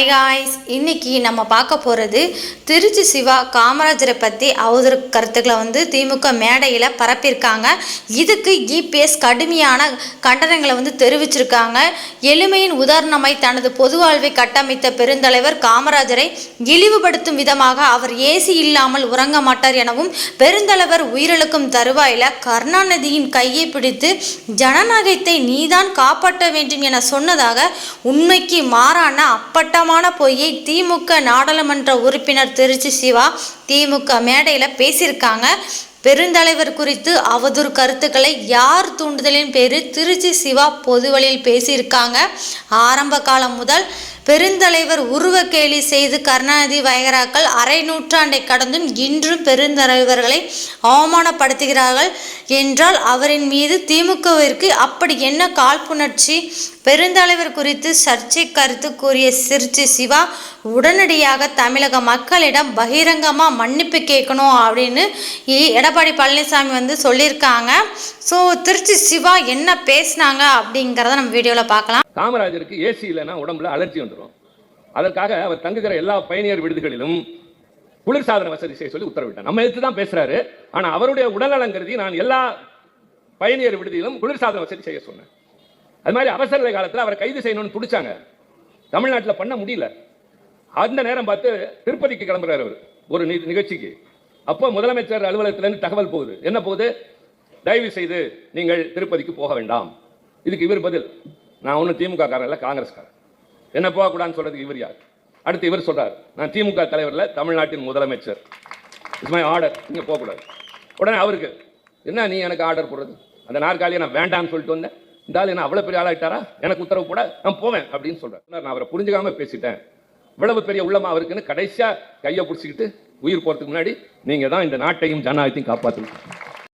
Hi guys இன்னைக்கு நம்ம பார்க்க போகிறது திருச்சி சிவா காமராஜரை பற்றி அவதூறு கருத்துக்களை வந்து திமுக மேடையில் பரப்பியிருக்காங்க. இதுக்கு இபிஎஸ் கடுமையான கண்டனங்களை வந்து தெரிவிச்சிருக்காங்க. எளிமையின் உதாரணமாய் தனது பொது வாழ்வை கட்டமைத்த பெருந்தலைவர் காமராஜரை இழிவுபடுத்தும் விதமாக அவர் ஏசி இல்லாமல் உறங்க மாட்டார் எனவும் பெருந்தலைவர் உயிரிழக்கும் தருவாயில கருணாநிதியின் கையை பிடித்து ஜனநாயகத்தை நீதான் காப்பாற்ற வேண்டும் என சொன்னதாக உண்மைக்கு மாறான அப்பட்டமான பொய்யை திமுக நாடாளுமன்ற உறுப்பினர் திருச்சி சிவா திமுக மேடையில் பேசியிருக்காங்க. பெருந்தலைவர் குறித்து அவதூறு கருத்துக்களை யார் தூண்டுதலின் பேரில் திருச்சி சிவா பொதுவழியில் பேசியிருக்காங்க. ஆரம்ப காலம் முதல் பெருந்தலைவர் உருவக்கேலி செய்து கருணாநிதி வயகராக்கள் அரை நூற்றாண்டை கடந்தும் இன்றும் பெருந்தலைவர்களை அவமானப்படுத்துகிறார்கள் என்றால் அவரின் மீது திமுகவிற்கு அப்படி என்ன காழ்ப்புணர்ச்சி? பெருந்தலைவர் குறித்து சர்ச்சை கருத்து கூறிய சிறுச்சி சிவா உடனடியாக தமிழக மக்களிடம் பகிரங்கமாக மன்னிப்பு கேட்கணும் அப்படின்னு இ- எடப்பாடி பழனிசாமி வந்து சொல்லியிருக்காங்க. ஸோ திருச்சி சிவா என்ன பேசினாங்க அப்படிங்கிறத நம்ம வீடியோவில் பார்க்கலாம். காமராஜருக்கு ஏசி இல்லைன்னா உடம்புல அலர்ஜி வந்துடும் அதற்காக அவர் தங்குகிற எல்லா பயணியர் விடுதிகளிலும் குளிர்சாதன வசதி செய்ய சொல்லி உத்தரவிட்டார். நம்ம எடுத்து தான் பேசுறாரு. ஆனா அவருடைய உடல்நலம் கருதி நான் எல்லா பயணியர் விடுதியிலும் குளிர்சாதன வசதி செய்ய சொன்னேன். அது மாதிரி அவசர காலத்தில் அவரை கைது செய்யணும்னு பிடிச்சாங்க. தமிழ்நாட்டில் பண்ண முடியல. அந்த நேரம் பார்த்து திருப்பதிக்கு கிளம்புறாரு அவர் ஒரு நி- நிகழ்ச்சிக்கு. அப்போ முதலமைச்சர் அலுவலகத்திலேருந்து தகவல் போகுது. என்ன போகுது? தயவு செய்து நீங்கள் திருப்பதிக்கு போக வேண்டாம். இதுக்கு இவர் பதில். நான் ஒன்றும் திமுக காரன் இல்லை காங்கிரஸ்காரன். என்ன போகக்கூடாதுன்னு சொல்கிறதுக்கு இவர் யார்? அடுத்து இவர் சொல்கிறார் நான் திமுக தலைவரில் தமிழ்நாட்டின் முதலமைச்சர். இட்ஸ் மை ஆர்டர் நீங்கள் போகக்கூடாது. உடனே அவருக்கு என்ன நீ எனக்கு ஆர்டர் போடுறது? அந்த நாற்காலியை நான் வேண்டாம்னு சொல்லிட்டு வந்தேன். இந்த ஆள் என்ன அவ்வளோ பெரிய ஆளாயிட்டாரா? எனக்கு உத்தரவு போட நான் போவேன் அப்படின்னு சொல்றாரு. நான் அவரை புரிஞ்சுக்காம பேசிட்டேன். இவ்வளவு பெரிய உள்ளமா அவருக்குன்னு கடைசியாக கையை பிடிச்சிக்கிட்டு உயிர் போகிறதுக்கு முன்னாடி நீங்கள் தான் இந்த நாட்டையும் ஜனநாயகத்தையும் காப்பாற்றணும்